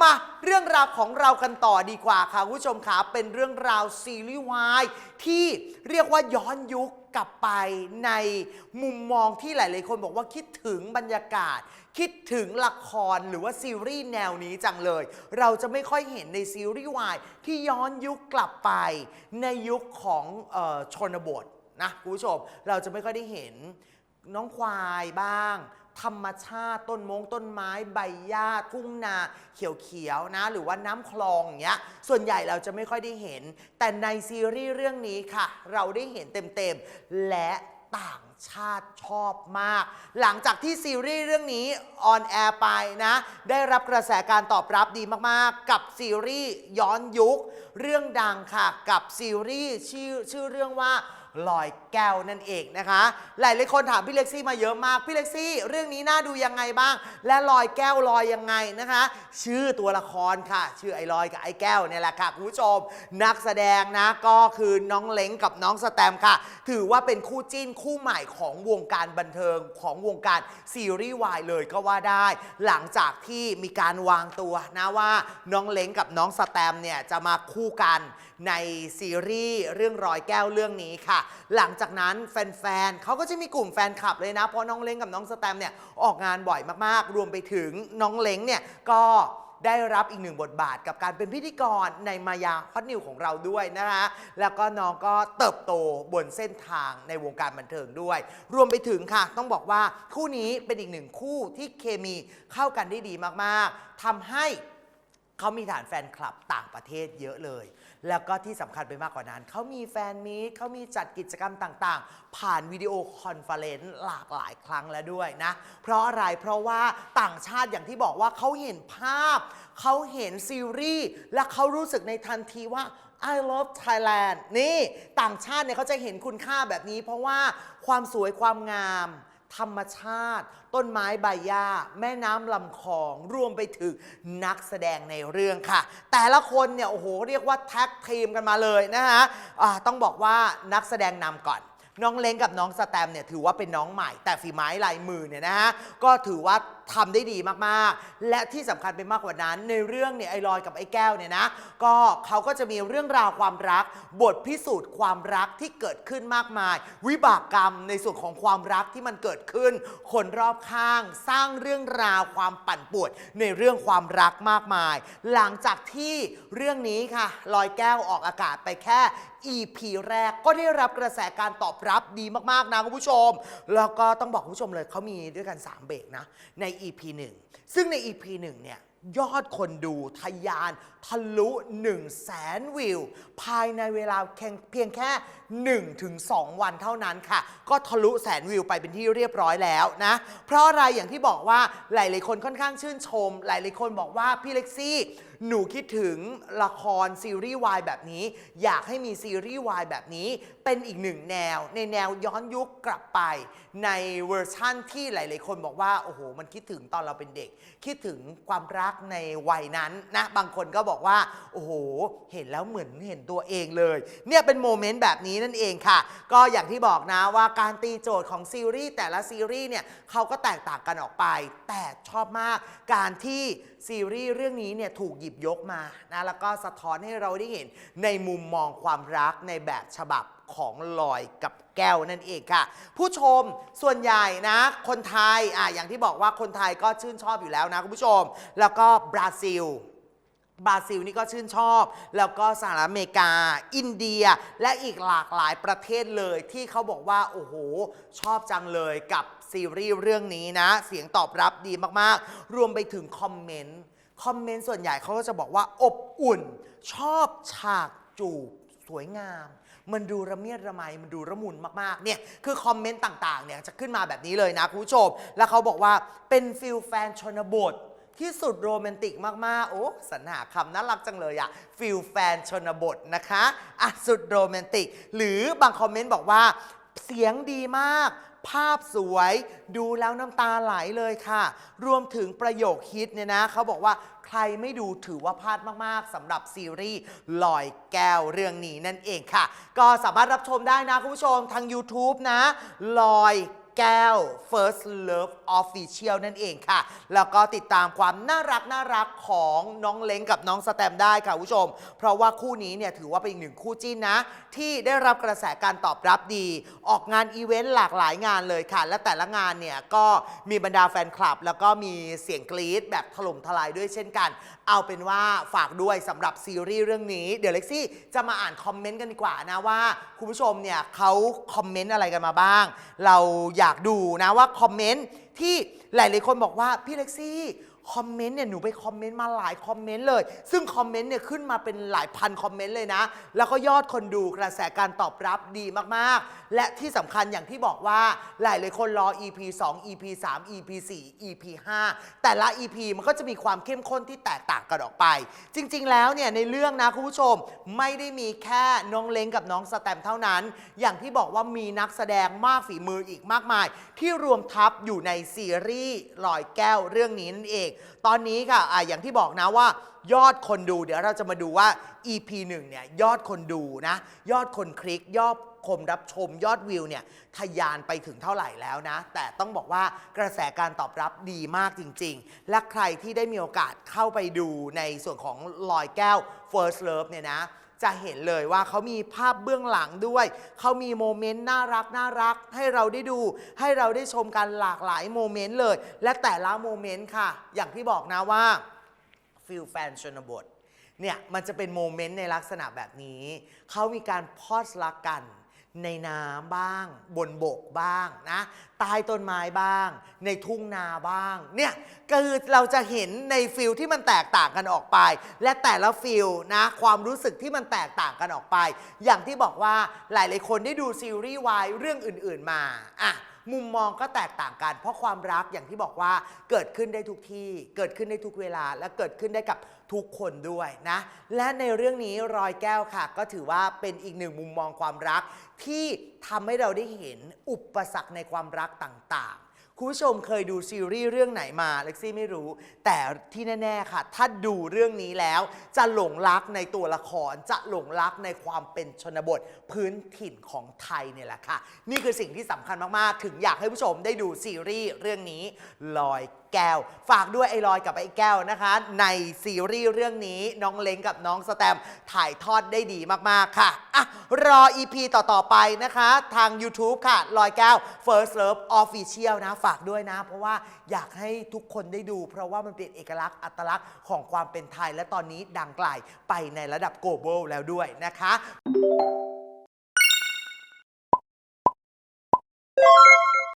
มาเรื่องราวของเรากันต่อดีกว่าค่ะคุณผู้ชมขาเป็นเรื่องราวซีรีส์วายที่เรียกว่าย้อนยุคกลับไปในมุมมองที่หลาย ๆ คนบอกว่าคิดถึงบรรยากาศ คิดถึงละครหรือว่าซีรีส์แนวนี้จังเลย เราจะไม่ค่อยเห็นในซีรีส์วายที่ย้อนยุคกลับไป ในยุคของออชนบทนะคุณผู้ชมเราจะไม่ค่อยได้เห็นน้องควายบ้าง ธรรมชาติต้นมงต้นไม้ใบหญ้าทุ่งนาเขียวๆนะ หรือว่าน้ำคลองอย่างเงี้ยส่วนใหญ่เราจะไม่ค่อยได้เห็น แต่ในซีรีส์เรื่องนี้ค่ะ เราได้เห็นเต็มๆ และต่างชาติชอบมาก หลังจากที่ซีรีส์เรื่องนี้ออนแอร์ไปนะ ได้รับกระแสการตอบรับดีมากๆ กับซีรีส์ย้อนยุค เรื่องดังค่ะ กับซีรีส์ชื่อชื่อเรื่องว่า ลอยแก้วนั่นเองนะคะ หลายหลายคนถามพี่เล็กซี่มาเยอะมาก พี่เล็กซี่เรื่องนี้น่าดูยังไงบ้าง และลอยแก้วลอยยังไงนะคะ ชื่อตัวละครค่ะ ชื่อไอ้ลอยกับไอ้แก้วเนี่ยแหละค่ะคุณผู้ชม นักแสดงนะก็คือน้องเล้งกับน้องสแตมค่ะ ถือว่าเป็นคู่จิ้นคู่ใหม่ของวงการบันเทิงของวงการซีรีส์วายเลยก็ว่าได้ หลังจากที่มีการวางตัวนะว่าน้องเล้งกับน้องสแตมเนี่ยจะมาคู่กัน ในซีรีส์เรื่องรอยแก้วเรื่องนี้ค่ะ หลังจากนั้นแฟนๆเขาก็จะมีกลุ่มแฟนคลับเลยนะ เพราะน้องเล้งกับน้องสแตมเนี่ยออกงานบ่อยมากๆ รวมไปถึงน้องเล้งเนี่ยก็ได้รับอีกหนึ่งบทบาทกับการเป็นพิธีกรในมายาฮอตนิวของเราด้วยนะคะ แล้วก็น้องก็เติบโตบนเส้นทางในวงการบันเทิงด้วย รวมไปถึงค่ะ ต้องบอกว่าคู่นี้เป็นอีกหนึ่งคู่ที่เคมีเข้ากันได้ดีมาก ๆทำให้ เขามีฐานแฟนคลับต่างประเทศเยอะเลย แล้วก็ที่สำคัญไปมากกว่านั้น เขามีแฟนมีตเขามีจัดกิจกรรมต่างๆ ผ่านวิดีโอคอนเฟอเรนซ์หลากหลายครั้งแล้วด้วยนะ เพราะอะไร เพราะว่าต่างชาติอย่างที่บอกว่าเขาเห็นภาพ เขาเห็นซีรีส์ และเขารู้สึกในทันทีว่า I love Thailand นี่ ต่างชาติเนี่ยเขาจะเห็นคุณค่าแบบนี้ เพราะว่าความสวยความงาม ธรรมชาติ ต้นไม้ใบหญ้าแม่น้ำลำคลองรวมไปถึงนักแสดงในเรื่องค่ะ แต่ละคนเนี่ยโอ้โหเรียกว่าแท็กทีมกันมาเลยนะฮะะต้องบอกว่านักแสดงนำก่อนน้องเล้งกับน้องสแตมเนี่ยถือว่าเป็นน้องใหม่แต่ฝีไม้ลายมือเนี่ยนะฮะก็ถือว่า ทำได้ดีมากๆ และที่สำคัญไปมากกว่านั้น ในเรื่องเนี่ยไอ้ลอยกับไอ้แก้วเนี่ยนะ ก็เขาก็จะมีเรื่องราวความรัก บทพิสูจน์ความรักที่เกิดขึ้นมากมาย วิบากกรรมในส่วนของความรักที่มันเกิดขึ้น คนรอบข้างสร้างเรื่องราวความปั่นป่วนในเรื่องความรักมากมาย หลังจากที่เรื่องนี้ค่ะลอยแก้วออกอากาศไปแค่ EP แรกก็ได้รับกระแสการตอบรับดีมากๆนะคุณผู้ชม แล้วก็ต้องบอกคุณผู้ชมเลยเขามีด้วยกัน 3 เบรกนะใน EP 1 ซึ่งใน EP 1 เนี่ย ยอดคนดูทะยานทะลุ1 0 0 0 0แสนวิว ภายในเวลาเพียงแค่ 1-2 วันเท่านั้นค่ะ ก็ทะลุแสนวิวไปเป็นที่เรียบร้อยแล้วนะ เพราะอะไรอย่างที่บอกว่าหลายๆคนค่อนข้างชื่นชม หลายๆคนบอกว่าพี่เล็กซี่ หนูคิดถึงละครซีรีส์วายแบบนี้ อยากให้มีซีรีส์วายแบบนี้ เป็นอีกหนึ่งแนว ในแนวย้อนยุคกลับไป ในเวอร์ชั่นที่หลาย ๆ คนบอกว่าโอ้โหมันคิดถึงตอนเราเป็นเด็ก คิดถึงความรักรักในวัยนั้นนะบางคนก็บอกว่า โอ้โห เห็นแล้วเหมือนเห็นตัวเองเลย เนี่ยเป็นโมเมนต์แบบนี้นั่นเองค่ะ ก็อย่างที่บอกนะว่าการตีโจทย์ของซีรีส์แต่ละซีรีส์เนี่ยเขาก็แตกต่างกันออกไป แต่ชอบมาก การที่ซีรีส์เรื่องนี้เนี่ยถูกหยิบยกมานะแล้วก็สะท้อนให้เราได้เห็นในมุมมองความรักในแบบฉบับ ของลอยกับแก้วนั่นเองค่ะ ผู้ชมส่วนใหญ่นะ คนไทยอะอย่างที่บอกว่าคนไทยก็ชื่นชอบอยู่แล้วนะคุณผู้ชม แล้วก็บราซิลบราซิลนี่ก็ชื่นชอบ แล้วก็สหรัฐอเมริกา อินเดีย และอีกหลากหลายประเทศเลยที่เขาบอกว่า โอ้โห ชอบจังเลยกับซีรีส์เรื่องนี้นะ เสียงตอบรับดีมากๆ รวมไปถึงคอมเมนต์ คอมเมนต์ส่วนใหญ่เขาก็จะบอกว่าอบอุ่น ชอบฉากจูบสวยงาม มันดูระเมียดระไมมันดูระมุนมากๆเนี่ยคือคอมเมนต์ต่างๆเนี่ยจะขึ้นมาแบบนี้เลยนะคุณผู้ชม แล้วเขาบอกว่าเป็นฟิลแฟนชนบทที่สุดโรแมนติกมาก ๆ โอ้สรรหาคำน่ารักจังเลยอะฟิลแฟนชนบทนะคะอะสุดโรแมนติก หรือบางคอมเมนต์บอกว่าเสียงดีมาก ภาพสวยดูแล้วน้ำตาไหลเลยค่ะ รวมถึงประโยคฮิตเนี่ยนะเขาบอกว่าใครไม่ดูถือว่าพลาดมากๆสำหรับซีรีส์ลอยแก้วเรื่องนี้นั่นเองค่ะ ก็สามารถรับชมได้นะคุณผู้ชมทาง YouTube นะลอย แก้ว First Love Official นั่นเองค่ะ แล้วก็ติดตามความน่ารักน่ารักของน้องเล้งกับน้องสแตมได้ค่ะคุณผู้ชม เพราะว่าคู่นี้เนี่ยถือว่าเป็นอีกหนึ่งคู่จิ้นนะ ที่ได้รับกระแสการตอบรับดี ออกงานอีเวนต์หลากหลายงานเลยค่ะ และแต่ละงานเนี่ยก็มีบรรดาแฟนคลับ แล้วก็มีเสียงกรี๊ดแบบถล่มทลายด้วยเช่นกัน เอาเป็นว่าฝากด้วยสำหรับซีรีส์เรื่องนี้ เดี๋ยวเล็กซี่จะมาอ่านคอมเมนต์กันดีกว่านะว่าคุณผู้ชมเนี่ยเขาคอมเมนต์อะไรกันมาบ้าง เราอยากดูนะว่าคอมเมนต์ที่หลายๆคนบอกว่าพี่เล็กซี่ คอมเมนต์เนี่ยหนูไปคอมเมนต์มาหลายคอมเมนต์เลย ซึ่งคอมเมนต์เนี่ยขึ้นมาเป็นหลายพันคอมเมนต์เลยนะ แล้วก็ยอดคนดูกระแสการตอบรับดีมากๆ และที่สำคัญอย่างที่บอกว่าหลายเลยคนรอ EP 2 EP 3 EP 4 EP 5 แต่ละ EP มันก็จะมีความเข้มข้นที่แตกต่างกันออกไป จริง ๆ แล้วเนี่ยในเรื่องนะคุณผู้ชมไม่ได้มีแค่น้องเล้งกับน้องสแตมป์เท่านั้น อย่างที่บอกว่ามีนักแสดงมากฝีมืออีกมากมาย ที่รวมทัพอยู่ในซีรีส์ลอยแก้วเรื่องนี้นั่นเองตอนนี้ค่ะอะอย่างที่บอกนะว่ายอดคนดู เดี๋ยวเราจะมาดูว่า EP 1เนี่ยยอดคนดูนะ ยอดคนคลิกยอดคนรับชมยอดวิวเนี่ยทะยานไปถึงเท่าไหร่แล้วนะ แต่ต้องบอกว่ากระแสการตอบรับดีมากจริง ๆ และใครที่ได้มีโอกาสเข้าไปดูในส่วนของลอยแก้ว First Love เนี่ยนะ จะเห็นเลยว่าเขามีภาพเบื้องหลังด้วย เขามีโมเมนต์น่ารักน่ารักให้เราได้ดู ให้เราได้ชมกันหลากหลายโมเมนต์เลย และแต่ละโมเมนต์ค่ะ อย่างที่บอกนะว่าฟิลแฟนชนบทเนี่ยมันจะเป็นโมเมนต์ในลักษณะแบบนี้ เขามีการพอดรักกัน ในน้ำบ้าง บนบกบ้างนะใต้ต้นไม้บ้าง ในทุ่งนาบ้างเนี่ยคือเราจะเห็นในฟิลที่มันแตกต่างกันออกไป และแต่ละฟิลนะความรู้สึกที่มันแตกต่างกันออกไป อย่างที่บอกว่าหลาย ๆ คนได้ดูซีรีส์วายเรื่องอื่น ๆมาอะ มุมมองก็แตกต่างกัน เพราะความรักอย่างที่บอกว่าเกิดขึ้นได้ทุกที่ เกิดขึ้นได้ทุกเวลา และเกิดขึ้นได้กับทุกคนด้วยนะ และในเรื่องนี้รอยแก้วค่ะ ก็ถือว่าเป็นอีกหนึ่งมุมมองความรัก ที่ทำให้เราได้เห็นอุปสรรคในความรักต่างๆ คุณผู้ชมเคยดูซีรีส์เรื่องไหนมาเล็กซี่ไม่รู้ แต่ที่แน่ๆค่ะ ถ้าดูเรื่องนี้แล้ว จะหลงรักในตัวละครจะหลงรักในความเป็นชนบทพื้นถิ่นของไทยเนี่ยแหละค่ะ นี่คือสิ่งที่สำคัญมากๆ ถึงอยากให้ผู้ชมได้ดูซีรีส์เรื่องนี้ลอยแก้ว ฝากด้วยไอ้ลอยกับไอ้แก้วนะคะ ในซีรีส์เรื่องนี้น้องเล้งกับน้องสแตมถ่ายทอดได้ดีมาก ๆ ค่ะอะ รอ EP ต่อ ๆ ไปนะคะ ทาง YouTube ค่ะ ลอยแก้ว First Love Official นะ ฝากด้วยนะ เพราะว่าอยากให้ทุกคนได้ดู เพราะว่ามันเป็นเอกลักษณ์อัตลักษณ์ของความเป็นไทย และตอนนี้ดังไกลไปในระดับ global แล้วด้วยนะคะ